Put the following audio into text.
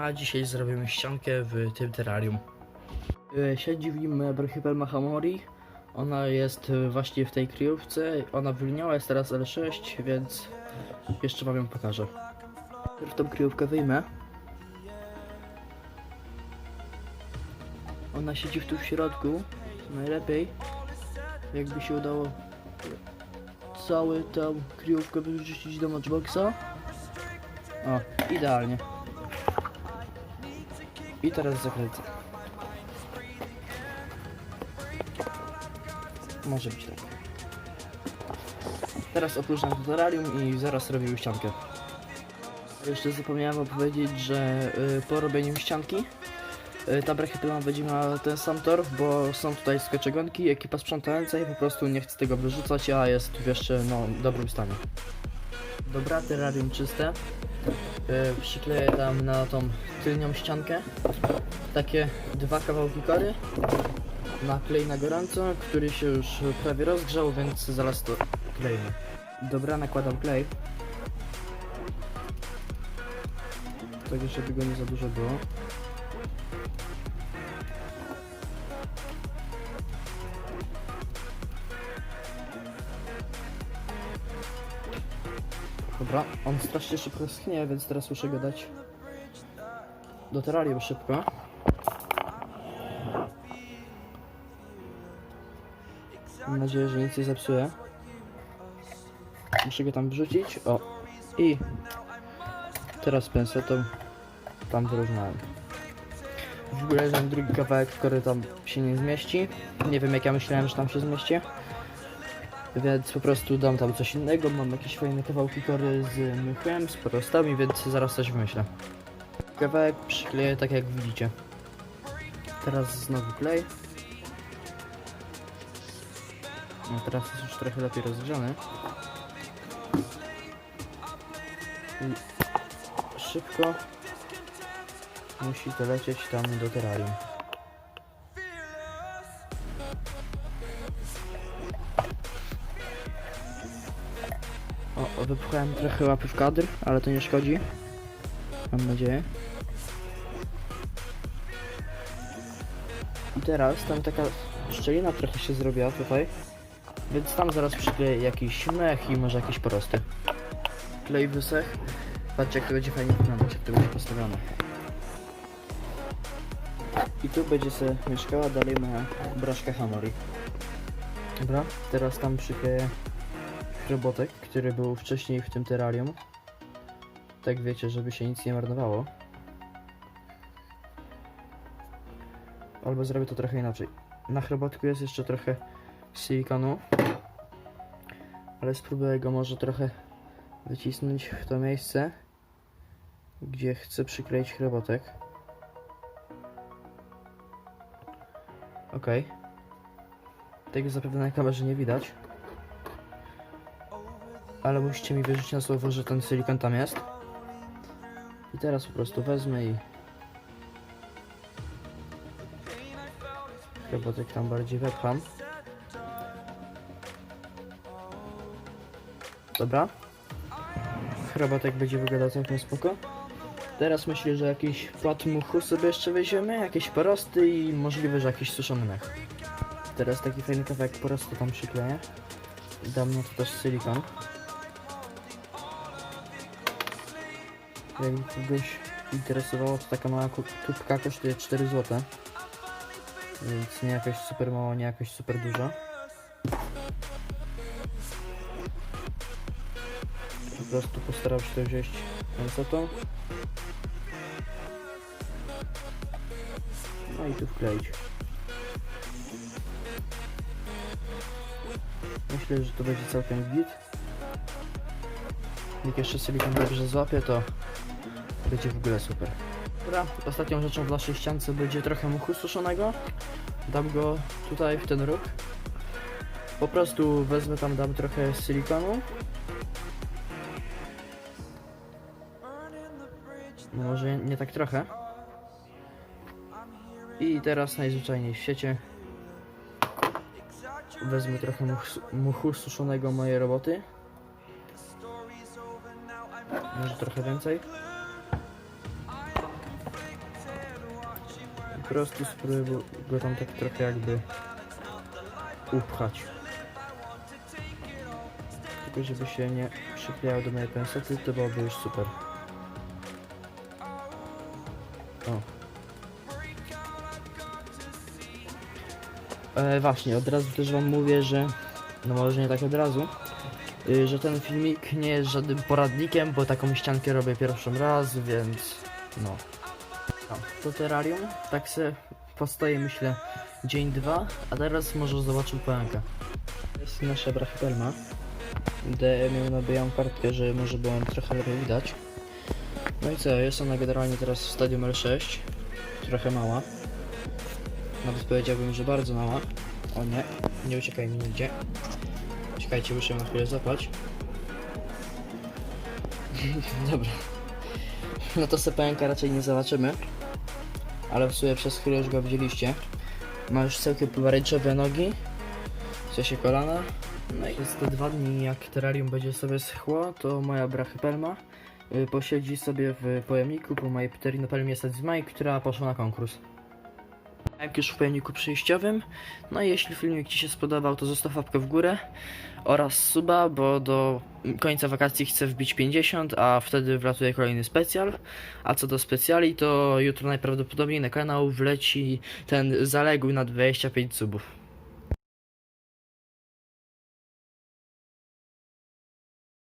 A dzisiaj zrobimy ściankę w tym terrarium. E, Siedzi w nim Brachypel Mahamori. Ona jest e, właśnie w tej kryjówce. Ona wylniała, jest teraz L6, więc jeszcze wam ją pokażę. Najpierw tą kryjówkę wyjmę. Ona siedzi tu w środku. Najlepiej jakby się udało całą tą kryjówkę wyrzucić do matchboxa. O, idealnie. I teraz zakręcę. Może być tak. Teraz opróżniam to terrarium i zaraz robię ściankę. Jeszcze zapomniałem opowiedzieć, że y, po robieniu ścianki y, ta brachypylona będzie miała ten sam tor, bo są tutaj skoczegonki, ekipa sprzątająca i po prostu nie chce tego wyrzucać, a jest w jeszcze no, dobrym stanie. Dobra, terrarium czyste. Y, przykleję tam na tą tylnią ściankę takie dwa kawałki kory na klej na gorąco, który się już prawie rozgrzał, więc zaraz to klejmy. Dobra, nakładam klej. Tak, żeby go nie za dużo było. Dobra, on strasznie szybko schnie, więc teraz muszę go dać do terrarium szybko. Mam nadzieję, że nic nie zepsuje. Muszę go tam wrzucić. O. I teraz pensetą tam wyrównałem. W ogóle ten drugi kawałek, który tam się nie zmieści. Nie wiem jak ja myślałem, że tam się zmieści. Więc po prostu dam tam coś innego. Mam jakieś fajne kawałki kory z mychem, z porostami, więc zaraz coś wymyślę. Kawałek przykleję tak jak widzicie. Teraz znowu klej. No teraz jest już trochę lepiej rozgrzany. I szybko musi to lecieć tam do terrarium. Wypchałem trochę łapy w kadr, ale to nie szkodzi. Mam nadzieję. I teraz tam taka szczelina trochę się zrobiła tutaj. Więc tam zaraz przykleję jakiś mech i może jakieś porosty. Klej wysech. Patrzcie jak to będzie fajnie wyglądać, jak to będzie postawione. I tu będzie sobie mieszkała dalej moja braszka Hamori. Dobra, teraz tam przykleję chrobotek, który był wcześniej w tym terrarium. Tak wiecie, żeby się nic nie marnowało. Albo zrobię to trochę inaczej. Na chrobotku jest jeszcze trochę silikonu. Ale spróbuję go może trochę wycisnąć w to miejsce, gdzie chcę przykleić chrobotek. Ok. Tego zapewne na kamerze nie widać. Ale musicie mi wierzyć na słowo, że ten silikon tam jest. I teraz po prostu wezmę i chrobotek tam bardziej wepcham. Dobra. Chrobotek będzie wyglądał całkiem spoko. Teraz myślę, że jakiś płat muchu sobie jeszcze weźmiemy, jakieś porosty i możliwe, że jakiś suszony mech. Teraz taki fajny kawałek porostu tam przykleję. Dam na to też silikon. Jakby kogoś interesowało, to taka mała kubka kosztuje 4 zł. Więc nie jakoś super mało, nie jakoś super dużo. Po prostu postarał się wziąć pensetą. No i tu wkleić. Myślę, że to będzie całkiem git. Jak jeszcze silikon dobrze złapie, to będzie w ogóle super. Dobra, ostatnią rzeczą w naszej ściance będzie trochę muchu suszonego. Dam go tutaj w ten róg. Po prostu wezmę tam, dam trochę silikonu. No może nie tak trochę. I teraz najzwyczajniej w świecie wezmę trochę much, muchu suszonego mojej roboty. Może trochę więcej. Prostu spróbuję go tam tak trochę jakby upchać. Tylko żeby się nie przykleiał do mojej pensety, to byłoby już super. O. E, właśnie, od razu też wam mówię, że no może nie tak od razu, y, że ten filmik nie jest żadnym poradnikiem, bo taką ściankę robię pierwszy raz, więc no. To terrarium, tak se postoję myślę dzień, dwa, a teraz może zobaczył pełenkę. To jest nasza brachypelma. Daję miał na kartkę, że może było trochę lepiej widać. No i co, jest ona generalnie teraz w stadium L6, trochę mała. Nawet powiedziałbym, że bardzo mała. O nie, nie uciekaj mi nigdzie. Czekajcie, muszę na chwilę zapać. Dobra. No to sepenka raczej nie zobaczymy. Ale w sumie przez chwilę już go widzieliście. Ma już całkiem pomarańczowe nogi. W sensie kolana. No i przez te dwa dni jak terrarium będzie sobie schło, to moja brachypelma y, posiedzi sobie w pojemniku po mojej pterinopelmie Sedzmai, która poszła na konkurs. Jak już w pojemniku przejściowym. No i jeśli filmik Ci się spodobał, to zostaw łapkę w górę oraz suba, bo do końca wakacji chcę wbić 50, a wtedy wlatuje kolejny specjal. A co do specjali, to jutro najprawdopodobniej na kanał wleci ten zaległy na 25 subów.